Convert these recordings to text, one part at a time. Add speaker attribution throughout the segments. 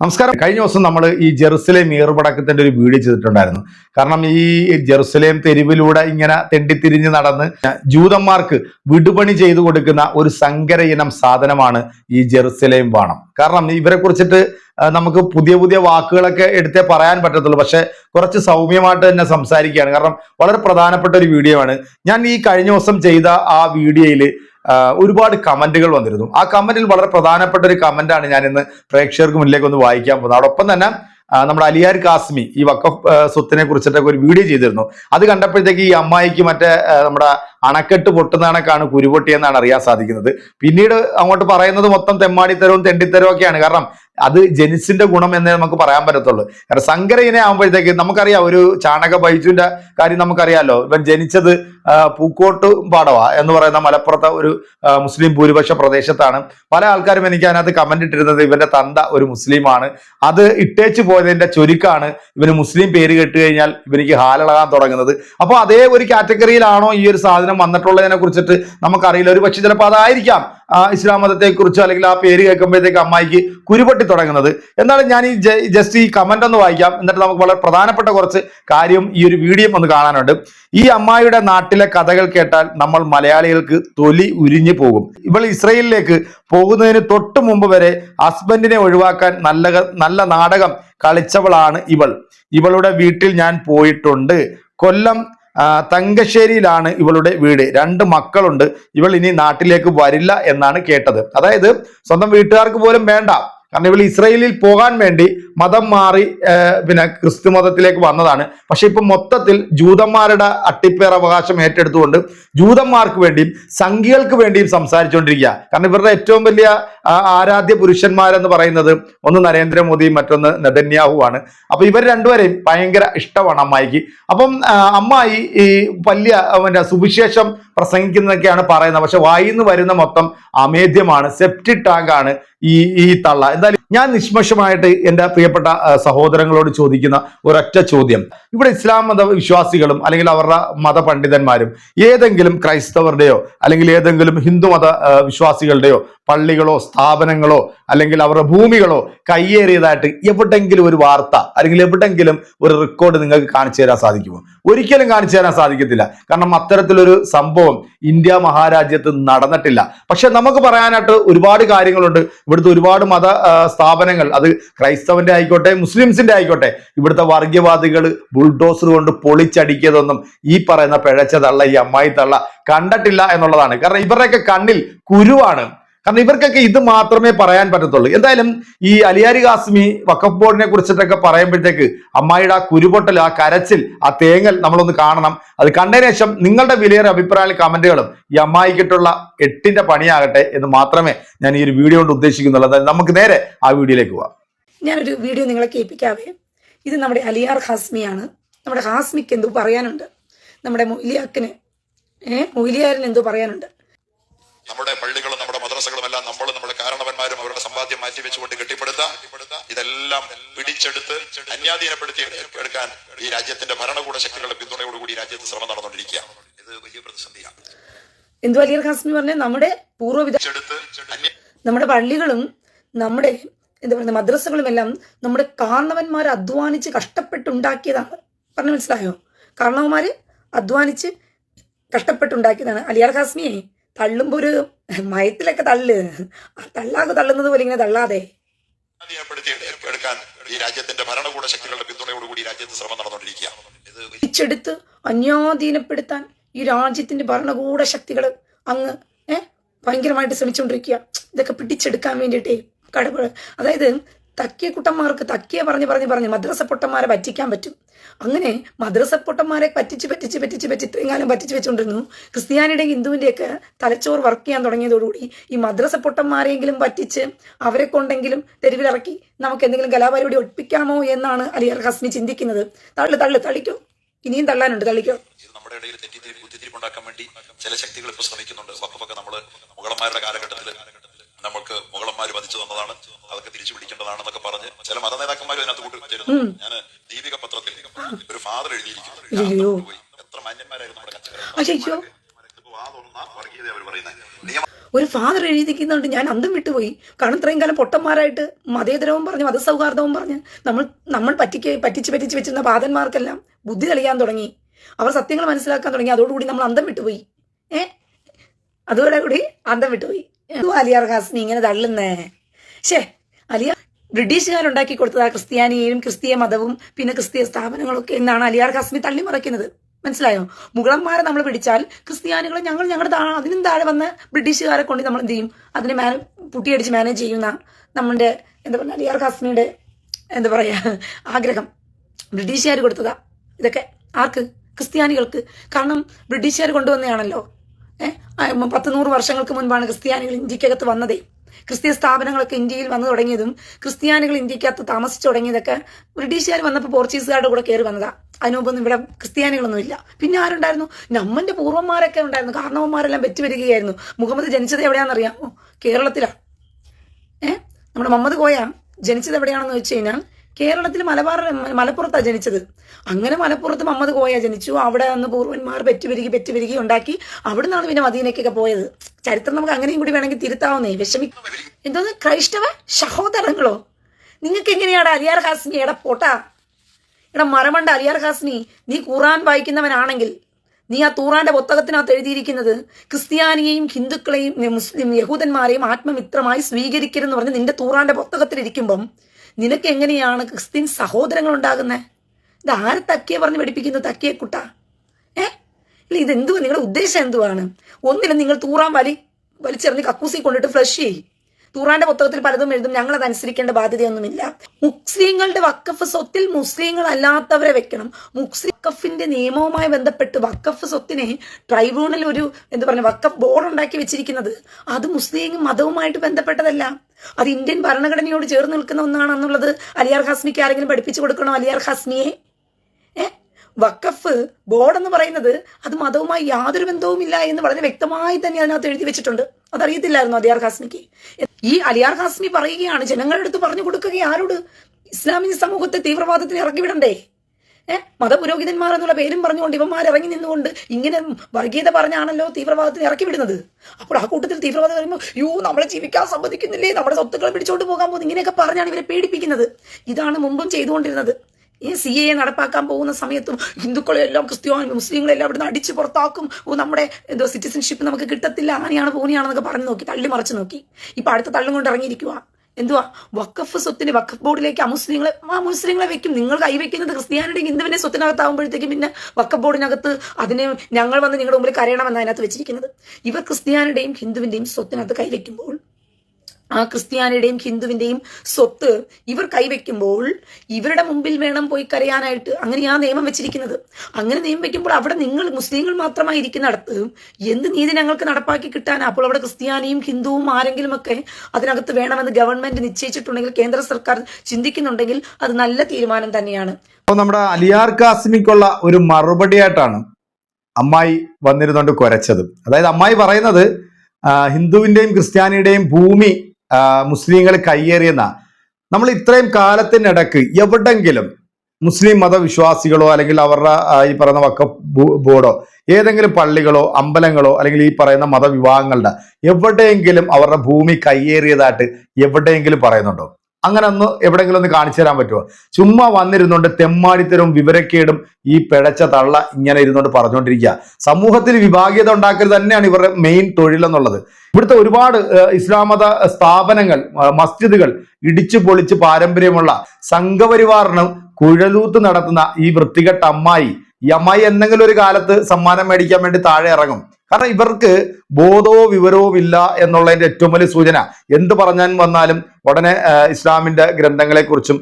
Speaker 1: നമസ്കാരം. കഴിഞ്ഞ ദിവസം നമ്മൾ ഈ ജെറുസലേം ഏറുപടക്കത്തിന്റെ ഒരു വീഡിയോ ചെയ്തിട്ടുണ്ടായിരുന്നു. കാരണം ഈ ജെറുസലേം തെരുവിലൂടെ ഇങ്ങനെ തെണ്ടിത്തിരിഞ്ഞ് നടന്ന് ജൂതന്മാർക്ക് വിടുപണി ചെയ്തു കൊടുക്കുന്ന ഒരു സങ്കര ഇനം സാധനമാണ് ഈ ജെറുസലേം ബാണം കാരണം ഇവരെ കുറിച്ചിട്ട് നമുക്ക് പുതിയ പുതിയ വാക്കുകളൊക്കെ എടുത്തേ പറയാൻ പറ്റത്തുള്ളൂ. പക്ഷെ കുറച്ച് സൗമ്യമായിട്ട് തന്നെ സംസാരിക്കുകയാണ്. കാരണം വളരെ പ്രധാനപ്പെട്ട ഒരു വീഡിയോ ആണ്. ഞാൻ ഈ കഴിഞ്ഞ ദിവസം ചെയ്ത ആ വീഡിയോയിൽ ഒരുപാട് കമന്റുകൾ വന്നിരുന്നു. ആ കമന്റിൽ വളരെ പ്രധാനപ്പെട്ട ഒരു കമന്റാണ് ഞാൻ ഇന്ന് പ്രേക്ഷകർക്ക് മുന്നിലേക്ക് ഒന്ന് വായിക്കാൻ പോകുന്നത്. അതോടൊപ്പം തന്നെ നമ്മുടെ അലിയാർ കാസ്മി ഈ വക്കഫ് സ്വത്തിനെ കുറിച്ചിട്ടൊക്കെ ഒരു വീഡിയോ ചെയ്തിരുന്നു. അത് കണ്ടപ്പോഴത്തേക്ക് ഈ അമ്മായിക്ക് മറ്റേ നമ്മുടെ അണക്കെട്ട് പൊട്ടുന്ന കണക്കാണ് കുരുപൊട്ടിയെന്നാണ് അറിയാൻ സാധിക്കുന്നത്. പിന്നീട് അങ്ങോട്ട് പറയുന്നത് മൊത്തം തെമ്മാടിത്തരവും തെണ്ടിത്തരവും ഒക്കെയാണ്. കാരണം അത് ജനിസിന്റെ ഗുണം എന്നേ നമുക്ക് പറയാൻ പറ്റത്തുള്ളൂ. കാരണം സങ്കര ഇനെ ആകുമ്പോഴത്തേക്ക് നമുക്കറിയാം ഒരു ചാണക ബൈജുവിന്റെ കാര്യം നമുക്കറിയാമല്ലോ ഇവൻ ജനിച്ചത് പൂക്കോട്ട് പാടവ എന്ന് പറയുന്ന മലപ്പുറത്തെ ഒരു മുസ്ലിം ഭൂരിപക്ഷ പ്രദേശത്താണ്. പല ആൾക്കാരും എനിക്ക് അതിനകത്ത് കമന്റ് ഇട്ടിരുന്നത് ഇവന്റെ തന്ത ഒരു മുസ്ലിമാണ്. അത് ഇട്ടേച്ചു പോയതിന്റെ ചുരുക്കാണ് ഇവന് മുസ്ലിം പേര് കേട്ട് കഴിഞ്ഞാൽ ഇവനിക്ക് ഹാലിളകാൻ തുടങ്ങുന്നത്. അപ്പോൾ അതേ ഒരു കാറ്റഗറിയിലാണോ ഈ ഒരു സാധനം വന്നിട്ടുള്ളതിനെ കുറിച്ചിട്ട് നമുക്കറിയില്ല. ഒരു പക്ഷെ ചിലപ്പോൾ അതായിരിക്കാം ഇസ്ലാം മതത്തെ കുറിച്ചോ അല്ലെങ്കിൽ ആ പേര് കേൾക്കുമ്പോഴത്തേക്ക് അമ്മായിക്ക് കുരുപൊട്ടി തുടങ്ങുന്നത്. എന്നാലും ഞാൻ ഈ ജസ്റ്റ് ഈ കമന്റ് ഒന്ന് വായിക്കാം. എന്നിട്ട് നമുക്ക് വളരെ പ്രധാനപ്പെട്ട കുറച്ച് കാര്യം ഈ ഒരു വീഡിയോ ഒന്ന് കാണാനുണ്ട്. ഈ അമ്മായിയുടെ നാട്ടിലെ കഥകൾ കേട്ടാൽ നമ്മൾ മലയാളികൾക്ക് തൊലി ഉരിഞ്ഞു പോകും. ഇവൾ ഇസ്രയേലിലേക്ക് പോകുന്നതിന് തൊട്ട് മുമ്പ് വരെ ഹസ്ബൻഡിനെ ഒഴിവാക്കാൻ നല്ല നല്ല നാടകം കളിച്ചവളാണ് ഇവൾ. ഇവളുടെ വീട്ടിൽ ഞാൻ പോയിട്ടുണ്ട്. കൊല്ലം തങ്കശ്ശേരിയിലാണ് ഇവളുടെ വീട്. രണ്ട് മക്കളുണ്ട്. ഇവൾ ഇനി നാട്ടിലേക്ക് വരില്ല എന്നാണ് കേട്ടത്. അതായത് സ്വന്തം വീട്ടുകാർക്ക് പോലും വേണ്ട. കാരണം ഇവൾ ഇസ്രയേലിൽ പോകാൻ വേണ്ടി മതം മാറി പിന്നെ ക്രിസ്തു മതത്തിലേക്ക് വന്നതാണ്. പക്ഷെ ഇപ്പൊ മൊത്തത്തിൽ ജൂതന്മാരുടെ അട്ടിപ്പേർ അവകാശം ഏറ്റെടുത്തുകൊണ്ട് ജൂതന്മാർക്ക് വേണ്ടിയും സംഖ്യകൾക്ക് വേണ്ടിയും സംസാരിച്ചുകൊണ്ടിരിക്കുക കാരണം ഇവരുടെ ഏറ്റവും വലിയ ആ, ആരാധ്യ പുരുഷന്മാരെന്ന് പറയുന്നത് ഒന്ന് നരേന്ദ്രമോദി മറ്റൊന്ന് നെതന്യാഹു ആണ് അപ്പൊ ഇവർ രണ്ടുപേരെയും ഭയങ്കര ഇഷ്ടമാണ് അമ്മായിക്ക്. അപ്പം അമ്മായി ഈ വലിയ അവന്റെ സുവിശേഷം പ്രസംഗിക്കുന്നതൊക്കെയാണ് പറയുന്നത്. പക്ഷെ വായിന്ന് വരുന്ന മൊത്തം അമേദ്യമാണ്. സെപ്റ്റി ടാങ്ക് ആണ് ഈ ഈ തള്ള. എന്തായാലും ഞാൻ നിഷ്മഷമായിട്ട് എന്റെ പ്രിയപ്പെട്ട സഹോദരങ്ങളോട് ചോദിക്കുന്ന ഒരൊറ്റ ചോദ്യം. ഇവിടെ ഇസ്ലാം മത വിശ്വാസികളും അല്ലെങ്കിൽ അവരുടെ മതപണ്ഡിതന്മാരും ഏതെങ്കിലും ക്രൈസ്തവരുടെയോ അല്ലെങ്കിൽ ഏതെങ്കിലും ഹിന്ദു മത വിശ്വാസികളുടെയോ പള്ളികളോ സ്ഥാപനങ്ങളോ അല്ലെങ്കിൽ അവരുടെ ഭൂമികളോ കയ്യേറിയതായിട്ട് എവിടെങ്കിലും ഒരു വാർത്ത അല്ലെങ്കിൽ എവിടെങ്കിലും ഒരു റെക്കോർഡ് നിങ്ങൾക്ക് കാണിച്ചു തരാൻ സാധിക്കുമോ? ഒരിക്കലും കാണിച്ചു തരാൻ സാധിക്കത്തില്ല. കാരണം അത്തരത്തിലൊരു സംഭവം ഇന്ത്യ മഹാരാജ്യത്ത് നടന്നിട്ടില്ല. പക്ഷെ നമുക്ക് പറയാനായിട്ട് ഒരുപാട് കാര്യങ്ങളുണ്ട്. ഇവിടുത്തെ ഒരുപാട് മത സ്ഥാപനങ്ങൾ അത് ക്രൈസ്തവന്റെ ആയിക്കോട്ടെ മുസ്ലിംസിന്റെ ആയിക്കോട്ടെ ഇവിടുത്തെ വർഗീയവാദികൾ ബുൾഡോസർ കൊണ്ട് പൊളിച്ചടിക്കിയതൊന്നും ഈ പറയുന്ന പിഴച്ച തള്ള ഈ അമ്മായി തള്ള കണ്ടിട്ടില്ല എന്നുള്ളതാണ്. കാരണം ഇവരുടെയൊക്കെ കണ്ണിൽ കുരുവാണ്. കാരണം ഇവർക്കൊക്കെ ഇത് മാത്രമേ പറയാൻ പറ്റത്തുള്ളൂ. എന്തായാലും ഈ അലിയാരി കാസ്മി വക്കഫ് ബോർഡിനെ കുറിച്ചിട്ടൊക്കെ പറയുമ്പോഴത്തേക്ക് അമ്മായിയുടെ ആ കുരുപൊട്ടൽ ആ കരച്ചിൽ ആ തേങ്ങൽ നമ്മളൊന്ന് കാണണം. അത് കണ്ടതിന് ശേഷം നിങ്ങളുടെ വിലയേറെ അഭിപ്രായ കമന്റുകളും ഈ അമ്മായിക്കിട്ടുള്ള എട്ടിന്റെ പണിയാകട്ടെ എന്ന് മാത്രമേ ഞാൻ ഈ ഒരു വീഡിയോ കൊണ്ട് ഉദ്ദേശിക്കുന്നുള്ളൂ. അതായത് നമുക്ക് നേരെ ആ വീഡിയോയിലേക്ക് പോവാം.
Speaker 2: ഞാനൊരു വീഡിയോ നിങ്ങളെ കേൾപ്പിക്കാവേ. ഇത് നമ്മുടെ അലിയാർ ഹാസ്മിയാണ് നമ്മുടെ ഹാസ്മിക്ക് എന്തോ പറയാനുണ്ട്. നമ്മുടെ മൊയ്ലിയാക്കിന് ഏഹ് മൊയ്ലിയാരിന് എന്തോ പറയാനുണ്ട്.
Speaker 3: നമ്മുടെ പള്ളികളും നമ്മുടെ മദ്രസകളും നമ്മൾ നമ്മുടെ കാരണവന്മാരും അവരുടെ സമ്പാദ്യം മാറ്റി വെച്ചുകൊണ്ട് കെട്ടിപ്പടുത്താം ഇതെല്ലാം പിടിച്ചെടുത്ത് അന്യാധീനപ്പെടുത്തി എടുക്കാൻ ഈ രാജ്യത്തിന്റെ ഭരണകൂട ശക്തികളുടെ പിന്തുണയോടുകൂടി രാജ്യത്ത് ശ്രമം നടന്നുകൊണ്ടിരിക്കുകയാണ് ഇത് വലിയ പ്രതിസന്ധിയാണ്.
Speaker 2: എന്തു വലിയ ഹാസ്മി പറഞ്ഞ നമ്മുടെ
Speaker 3: പൂർവവിധ
Speaker 2: നമ്മുടെ പള്ളികളും നമ്മുടെ എന്താ പറയുക മദ്രസകളും എല്ലാം നമ്മുടെ കാരണവന്മാർ അധ്വാനിച്ച് കഷ്ടപ്പെട്ടുണ്ടാക്കിയതാണ്. പറഞ്ഞു മനസ്സിലായോ? കാർണവന്മാര് അധ്വാനിച്ച് കഷ്ടപ്പെട്ടുണ്ടാക്കിയതാണ്. അലിയാർ ഹാസ്മിയെ തള്ളുമ്പോൾ ഒരു മയത്തിലൊക്കെ തള്ള്. ആ തള്ളാകെ തള്ളുന്നത് പോലെ ഇങ്ങനെ തള്ളാതെ.
Speaker 3: എടുക്കാൻ ഈ രാജ്യത്തിന്റെ ഭരണകൂട ശക്തികളുടെ പിന്തുണയോടുകൂടി ഈ രാജ്യത്ത് ശ്രമം
Speaker 2: പിടിച്ചെടുത്ത് അന്യാധീനപ്പെടുത്താൻ ഈ രാജ്യത്തിന്റെ ഭരണകൂട ശക്തികൾ അങ്ങ് ഏഹ് ഭയങ്കരമായിട്ട് ശ്രമിച്ചുകൊണ്ടിരിക്കുക ഇതൊക്കെ പിടിച്ചെടുക്കാൻ വേണ്ടിയിട്ടേ കടപ അതായത് തക്കിയ കുട്ടന്മാർക്ക് തക്കിയെ പറഞ്ഞ് പറഞ്ഞ് പറഞ്ഞ് മദ്രസ പൊട്ടന്മാരെ പറ്റിക്കാൻ പറ്റും. അങ്ങനെ മദ്രസ പൊട്ടന്മാരെ പറ്റിച്ച് പറ്റിച്ച് പറ്റിച്ച് പറ്റി ഇത്രയും കാലം പറ്റിച്ച് വെച്ചുകൊണ്ടിരുന്നു ക്രിസ്ത്യാനിയുടെയും ഹിന്ദുവിന്റെയൊക്കെ തലച്ചോറ് വർക്ക് ചെയ്യാൻ തുടങ്ങിയതോടുകൂടി ഈ മദ്രസ പൊട്ടന്മാരെങ്കിലും പറ്റിച്ച് അവരെ കൊണ്ടെങ്കിലും തെരുവിലിറക്കി നമുക്ക് എന്തെങ്കിലും കലാപരിപാടി ഒഴിപ്പിക്കാമോ എന്നാണ് അലിയർ ഹസ്മി ചിന്തിക്കുന്നത്. തള്ളു തള്ളു തള്ളിക്കോ. ഇനിയും തള്ളാനുണ്ട് തള്ളിക്കോ.
Speaker 3: നമ്മുടെ ഇടയിൽ തെറ്റിദ്ധരി ഉണ്ടാക്കാൻ വേണ്ടി ചില ശക്തികൾ ഇപ്പോൾ ശ്രമിക്കുന്നുണ്ട്. നമ്മൾ മുഗളന്മാരുടെ കാലഘട്ടത്തിൽ നമ്മൾക്ക് മുകളന്മാര് വധിച്ചു തന്നതാണ്. അതൊക്കെ തിരിച്ചു പിടിക്കേണ്ടതാണെന്നൊക്കെ പറഞ്ഞ് ചില മത നേതാക്കന്മാരും അതിനകത്ത് കൂട്ടിച്ചേരുന്നു ഞാൻ ദീപിക പത്രത്തിൽ ഒരു ഫാദർ എഴുതിയിരിക്കുന്നു. എത്ര മാന്യന്മാരായിരുന്നു
Speaker 2: ഒരു ഫാദർ എഴുതിക്കുന്നുണ്ട് ഞാൻ അന്തം വിട്ടുപോയി കാരണം ഇത്രയും കാലം പൊട്ടന്മാരായിട്ട് മതേതരവും പറഞ്ഞ് മതസൗഹാർദ്ദവും പറഞ്ഞ് നമ്മൾ നമ്മൾ പറ്റിക്ക് പറ്റിച്ച് പറ്റിച്ച് വെച്ചിരുന്ന പാതന്മാർക്കെല്ലാം ബുദ്ധി തെളിയാൻ തുടങ്ങി. അവർ സത്യങ്ങൾ മനസ്സിലാക്കാൻ തുടങ്ങി. അതോടുകൂടി നമ്മൾ അന്തം വിട്ടുപോയി. ഏ? അതോടെ കൂടി അന്തം വിട്ടുപോയി. അലിയാർ ഹാസിനി ഇങ്ങനെ തള്ളുന്നേ? ഷേ അലിയ ബ്രിട്ടീഷുകാരുണ്ടാക്കി കൊടുത്തത് ക്രിസ്ത്യാനിയെയും ക്രിസ്തീയ മതവും പിന്നെ ക്രിസ്തീയ സ്ഥാപനങ്ങളൊക്കെ എന്നാണ് അലിയാർ ഹാസ്മി തള്ളി മറയ്ക്കുന്നത് മനസ്സിലായോ? മുഗളന്മാരെ നമ്മൾ പിടിച്ചാൽ ക്രിസ്ത്യാനികളെ ഞങ്ങൾ ഞങ്ങളുടെ താഴെ അതിനും താഴെ വന്ന ബ്രിട്ടീഷുകാരെ കൊണ്ട് നമ്മൾ എന്ത് ചെയ്യും? അതിനെ മാന പുട്ടിയടിച്ച് മാനേജ് ചെയ്യുന്ന നമ്മുടെ എന്താ പറയുക അലിയാർ ഹാസ്മിയുടെ എന്താ പറയുക ആഗ്രഹം. ബ്രിട്ടീഷുകാർ കൊടുത്തതാ. ഇതൊക്കെ ആർക്ക്? ക്രിസ്ത്യാനികൾക്ക്. കാരണം ബ്രിട്ടീഷുകാർ കൊണ്ടുവന്നതാണല്ലോ. പത്ത് നൂറ് വർഷങ്ങൾക്ക് മുൻപാണ് ക്രിസ്ത്യാനികൾ ഇന്ത്യക്കകത്ത് വന്നതേ. ക്രിസ്ത്യൻ സ്ഥാപനങ്ങളൊക്കെ ഇന്ത്യയിൽ വന്നു തുടങ്ങിയതും ക്രിസ്ത്യാനികൾ ഇന്ത്യക്കകത്ത് താമസിച്ചു തുടങ്ങിയതൊക്കെ ബ്രിട്ടീഷുകാർ വന്നപ്പോൾ പോർച്ചുഗീസുകാരുടെ കൂടെ കയറി വന്നതാ. അതിനുമുമ്പൊന്നും ഇവിടെ ക്രിസ്ത്യാനികളൊന്നും ഇല്ല പിന്നെ ആരുണ്ടായിരുന്നു? നമ്മന്റെ പൂർവന്മാരൊക്കെ ഉണ്ടായിരുന്നു. കാരണവന്മാരെല്ലാം വെച്ച് വരികയായിരുന്നു മുഹമ്മദ് ജനിച്ചത് എവിടെയാണെന്നറിയാമോ? കേരളത്തിലാണ് ഏഹ് നമ്മുടെ മുഹമ്മദ് കോയ ജനിച്ചത് എവിടെയാണെന്ന് വെച്ച് കഴിഞ്ഞാൽ കേരളത്തിൽ മലബാർ മലപ്പുറത്താണ് ജനിച്ചത്. അങ്ങനെ മലപ്പുറത്ത് മമ്മദ് കോയ ജനിച്ചു. അവിടെ നിന്ന് പൂർവന്മാർ പെറ്റുപെരുകി പെറ്റുപെരുകി ഉണ്ടാക്കി. അവിടെ നിന്നാണ് പിന്നെ മദീനയ്ക്കൊക്കെ പോയത്. ചരിത്രം നമുക്ക് അങ്ങനെയും കൂടി വേണമെങ്കിൽ തിരുത്താവുന്നേ. വിഷമി എന്തോന്ന്? ക്രൈസ്തവ സഹോദരങ്ങളോ നിങ്ങൾക്ക് എങ്ങനെയാണ് അലിയാർ ഹാസ്മി? എടാ പോട്ടാ. എടാ മരമണ്ട അലിയാർ ഹാസ്മി. നീ ഖുറാൻ വായിക്കുന്നവനാണെങ്കിൽ നീ ആ തൂറാന്റെ പുസ്തകത്തിനകത്ത് എഴുതിയിരിക്കുന്നത് ക്രിസ്ത്യാനിയെയും ഹിന്ദുക്കളെയും മുസ്ലിം യഹൂദന്മാരെയും ആത്മമിത്രമായി സ്വീകരിക്കരുതെന്ന് പറഞ്ഞ് നിന്റെ തൂറാന്റെ പുസ്തകത്തിലിരിക്കുമ്പം നിനക്ക് എങ്ങനെയാണ് ക്രിസ്ത്യൻ സഹോദരങ്ങൾ ഉണ്ടാകുന്നത് ഇത് ആരെ തക്കിയെ പറഞ്ഞ് പഠിപ്പിക്കുന്നു തക്കിയെ കുട്ട? ഏ? ഇല്ല ഇതെന്തുവാ? നിങ്ങളുടെ ഉദ്ദേശം എന്തുവാണ്? ഒന്നിനും നിങ്ങൾ തൂറാൻ വലി വലിച്ചെറിഞ്ഞ് കക്കൂസി കൊണ്ടിട്ട് ഫ്ലഷ് ചെയ്യും. തൂറാന്റെ പുസ്തകത്തിൽ പലതും എഴുതും. ഞങ്ങൾ അത് അനുസരിക്കേണ്ട ബാധ്യതയൊന്നുമില്ല. മുസ്ലിങ്ങളുടെ വക്കഫ് സ്വത്തിൽ മുസ്ലിങ്ങൾ അല്ലാത്തവരെ വെക്കണം. മുസ്ലിം വക്കഫിന്റെ നിയമവുമായി ബന്ധപ്പെട്ട് വക്കഫ് സ്വത്തിനെ ട്രൈബ്യൂണൽ ഒരു എന്ത് പറഞ്ഞ വക്കഫ് ബോർഡ് ഉണ്ടാക്കി വെച്ചിരിക്കുന്നത് അത് മുസ്ലിം മതവുമായിട്ട് ബന്ധപ്പെട്ടതല്ല. അത് ഇന്ത്യൻ ഭരണഘടനയോട് ചേർന്ന് നിൽക്കുന്ന ഒന്നാണെന്നുള്ളത് അലിയാർ ഹാസ്മിക്ക് ആരെങ്കിലും പഠിപ്പിച്ചു കൊടുക്കണോ അലിയാർ ഹാസ്മിയെ വക്കഫ് ബോർഡ് എന്ന് പറയുന്നത് അത് മതവുമായി യാതൊരു ബന്ധവുമില്ല എന്ന് വളരെ വ്യക്തമായി തന്നെ അതിനകത്ത് എഴുതി വെച്ചിട്ടുണ്ട്. അതറിയത്തില്ലായിരുന്നു അലിയാർ ഹാസ്മിക്ക് ഈ അലിയാർ ഹാസ്മി പറയുകയാണ് ജനങ്ങളുടെ അടുത്ത് പറഞ്ഞു കൊടുക്കുക ആരോട്? ഇസ്ലാമിക സമൂഹത്തെ തീവ്രവാദത്തിന് ഇറക്കി വിടണ്ടേ ഏഹ് മതപുരോഹിതന്മാർ എന്നുള്ള പേരും പറഞ്ഞുകൊണ്ട് ഇവന്മാർ ഇറങ്ങി നിന്നുകൊണ്ട് ഇങ്ങനെ വർഗീയത പറഞ്ഞാണല്ലോ തീവ്രവാദത്തിന് ഇറക്കി വിടുന്നത് അപ്പോൾ ആ കൂട്ടത്തിൽ തീവ്രവാദം പറയുമ്പോൾ യോ നമ്മളെ ജീവിക്കാൻ സമ്മതിക്കുന്നില്ലേ? നമ്മുടെ സ്വത്തുക്കളെ പിടിച്ചോണ്ട് പോകാൻ പോകുന്നു. ഇങ്ങനെയൊക്കെ പറഞ്ഞാണ് ഇവരെ പേടിപ്പിക്കുന്നത്. ഇതാണ് മുമ്പും ചെയ്തുകൊണ്ടിരുന്നത്. ഈ സി എ നടപ്പാക്കാൻ പോകുന്ന സമയത്തും ഹിന്ദുക്കളെല്ലാം ക്രിസ്ത്യാനി മുസ്ലിങ്ങളെല്ലാം ഇവിടുന്ന് അടിച്ച് പുറത്താക്കും. നമ്മുടെ എന്തോ സിറ്റിസൺഷിപ്പ് നമുക്ക് കിട്ടത്തില്ല. അങ്ങനെയാണ് പൂനിയാണെന്നൊക്കെ പറഞ്ഞു നോക്കി തള്ളി മറിച്ച് നോക്കി. ഇപ്പൊ അടുത്ത തള്ളും കൊണ്ട് ഇറങ്ങിയിരിക്കുക എന്തുവാ? വക്കഫ് സ്വത്തിന് വക്കഫ് ബോർഡിലേക്ക് ആ മുസ്ലിങ്ങളെ ആ മുസ്ലിങ്ങളെ വെക്കും. നിങ്ങൾ കൈവയ്ക്കുന്നത് ക്രിസ്ത്യാനിയുടെ ഹിന്ദുവിന്റെ സ്വത്തിനകത്താവുമ്പോഴത്തേക്കും പിന്നെ വക്കഫ് ബോർഡിനകത്ത് അതിനെ ഞങ്ങൾ വന്ന് നിങ്ങളുടെ മുമ്പിൽ കരയണമെന്ന് അതിനകത്ത് വെച്ചിരിക്കുന്നത്. ഇവർ ക്രിസ്ത്യാനിയുടെയും ഹിന്ദുവിന്റെയും സ്വത്തിനകത്ത് കൈവയ്ക്കുമ്പോൾ ആ ക്രിസ്ത്യാനിയുടെയും ഹിന്ദുവിന്റെയും സ്വത്ത് ഇവർ കൈവയ്ക്കുമ്പോൾ ഇവരുടെ മുമ്പിൽ വേണം പോയി കരയാനായിട്ട്. അങ്ങനെ ആ നിയമം വെച്ചിരിക്കുന്നത്. അങ്ങനെ നിയമം വെക്കുമ്പോൾ അവിടെ നിങ്ങൾ മുസ്ലിങ്ങൾ മാത്രമായി ഇരിക്കുന്നിടത്ത് എന്ത് നീതി ഞങ്ങൾക്ക് നടപ്പാക്കി കിട്ടാൻ അപ്പോൾ അവിടെ ക്രിസ്ത്യാനിയും ഹിന്ദുവും ആരെങ്കിലും ഒക്കെ അതിനകത്ത് വേണമെന്ന് ഗവൺമെന്റ് നിശ്ചയിച്ചിട്ടുണ്ടെങ്കിൽ കേന്ദ്ര സർക്കാർ ചിന്തിക്കുന്നുണ്ടെങ്കിൽ അത് നല്ല തീരുമാനം തന്നെയാണ്.
Speaker 1: അപ്പോൾ നമ്മുടെ അലിയാർ കാസിമിക്കുള്ള ഒരു മറുപടിയായിട്ടാണ് അമ്മായി വന്നിരുന്നുകൊണ്ട് കുരച്ചത്. അതായത് അമ്മായി പറയുന്നത് ഹിന്ദുവിന്റെയും ക്രിസ്ത്യാനിയുടെയും ഭൂമി മുസ്ലിങ്ങൾ കയ്യേറിയെന്ന. നമ്മൾ ഇത്രയും കാലത്തിനിടക്ക് എവിടെങ്കിലും മുസ്ലിം മതവിശ്വാസികളോ അല്ലെങ്കിൽ അവരുടെ ഈ പറയുന്ന വക്ക ബോർഡോ ഏതെങ്കിലും പള്ളികളോ അമ്പലങ്ങളോ അല്ലെങ്കിൽ ഈ പറയുന്ന മതവിഭാഗങ്ങളുടെ എവിടെയെങ്കിലും അവരുടെ ഭൂമി കയ്യേറിയതായിട്ട് എവിടെയെങ്കിലും പറയുന്നുണ്ടോ? അങ്ങനെ ഒന്ന് എവിടെയെങ്കിലും ഒന്ന് കാണിച്ചു തരാൻ പറ്റുമോ? ചുമ്മാ വന്നിരുന്നുകൊണ്ട് തെമ്മാടിത്തരവും വിവരക്കേടും ഈ പിഴച്ച തള്ള ഇങ്ങനെ ഇരുന്നുകൊണ്ട് പറഞ്ഞുകൊണ്ടിരിക്കുക സമൂഹത്തിൽ വിഭാഗീയത ഉണ്ടാക്കൽ തന്നെയാണ് ഇവരുടെ മെയിൻ തൊഴിലെന്നുള്ളത്. ഇവിടുത്തെ ഒരുപാട് ഇസ്ലാം മത സ്ഥാപനങ്ങൾ മസ്ജിദുകൾ ഇടിച്ചു പൊളിച്ച് പാരമ്പര്യമുള്ള സംഘപരിവാറിനും കുഴലൂത്ത് നടത്തുന്ന ഈ വൃത്തികെട്ട അമ്മായി ഈ അമ്മായി എന്തെങ്കിലും ഒരു കാലത്ത് സമ്മാനം മേടിക്കാൻ വേണ്ടി താഴെ ഇറങ്ങും. കാരണം ഇവർക്ക് ബോധവോ വിവരവും ഇല്ല എന്നുള്ളതിന്റെ ഏറ്റവും വലിയ സൂചന. എന്ത് പറഞ്ഞാൽ വന്നാലും ഉടനെ ഇസ്ലാമിന്റെ ഗ്രന്ഥങ്ങളെ കുറിച്ചും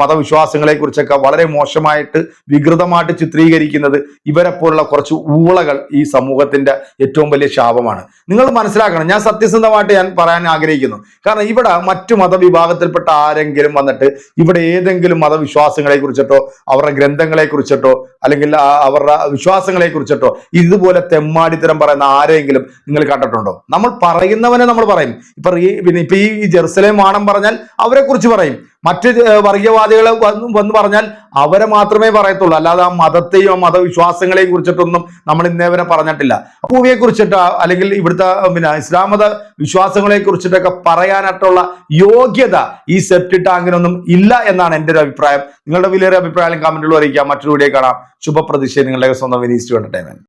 Speaker 1: മതവിശ്വാസങ്ങളെ കുറിച്ചൊക്കെ വളരെ മോശമായിട്ട് വികൃതമായിട്ട് ചിത്രീകരിക്കുന്നത് ഇവരെ പോലുള്ള കുറച്ച് ഊളകൾ ഈ സമൂഹത്തിന്റെ ഏറ്റവും വലിയ ശാപമാണ്. നിങ്ങൾ മനസ്സിലാക്കണം ഞാൻ സത്യസന്ധമായിട്ട് ഞാൻ പറയാൻ ആഗ്രഹിക്കുന്നു. കാരണം ഇവിടെ മറ്റു മതവിഭാഗത്തിൽപ്പെട്ട ആരെങ്കിലും വന്നിട്ട് ഇവിടെ ഏതെങ്കിലും മതവിശ്വാസങ്ങളെ കുറിച്ചിട്ടോ അവരുടെ ഗ്രന്ഥങ്ങളെ കുറിച്ചിട്ടോ അല്ലെങ്കിൽ അവരുടെ വിശ്വാസങ്ങളെ കുറിച്ചിട്ടോ ഇതുപോലെ തെമ്മാടിത്തരം പറയുന്ന ആരെങ്കിലും നിങ്ങൾ കണ്ടിട്ടുണ്ടോ? നമ്മൾ പറയുന്നവനെ നമ്മൾ പറയും. ഇപ്പൊ പിന്നെ ഇപ്പൊ ഈ ജെറുസലേം വാണം പറഞ്ഞാൽ അവരെ കുറിച്ച് പറയും. മറ്റ് വർഗീയവാദികളെ വന്ന് പറഞ്ഞാൽ അവരെ മാത്രമേ പറയത്തുള്ളൂ. അല്ലാതെ ആ മതത്തെയും മതവിശ്വാസങ്ങളെയും കുറിച്ചിട്ടൊന്നും നമ്മൾ ഇന്നേവരെ പറഞ്ഞിട്ടില്ല. ഭൂമിയെ കുറിച്ചിട്ട് അല്ലെങ്കിൽ ഇവിടുത്തെ പിന്നെ ഇസ്ലാം മത വിശ്വാസങ്ങളെ കുറിച്ചിട്ടൊക്കെ പറയാനായിട്ടുള്ള യോഗ്യത ഈ സെപ്റ്റി ടാങ്കിനൊന്നും ഇല്ല എന്നാണ് എന്റെ ഒരു അഭിപ്രായം. നിങ്ങളുടെ വലിയൊരു അഭിപ്രായം കമന്റുകൾ അറിയിക്കാം മറ്റൊരു വീഡിയോ കാണാം. ശുഭപ്രതീക്ഷ നിങ്ങളുടെ സ്വന്തം വിനീസ്റ്റ് എന്റർടൈൻമെന്റ്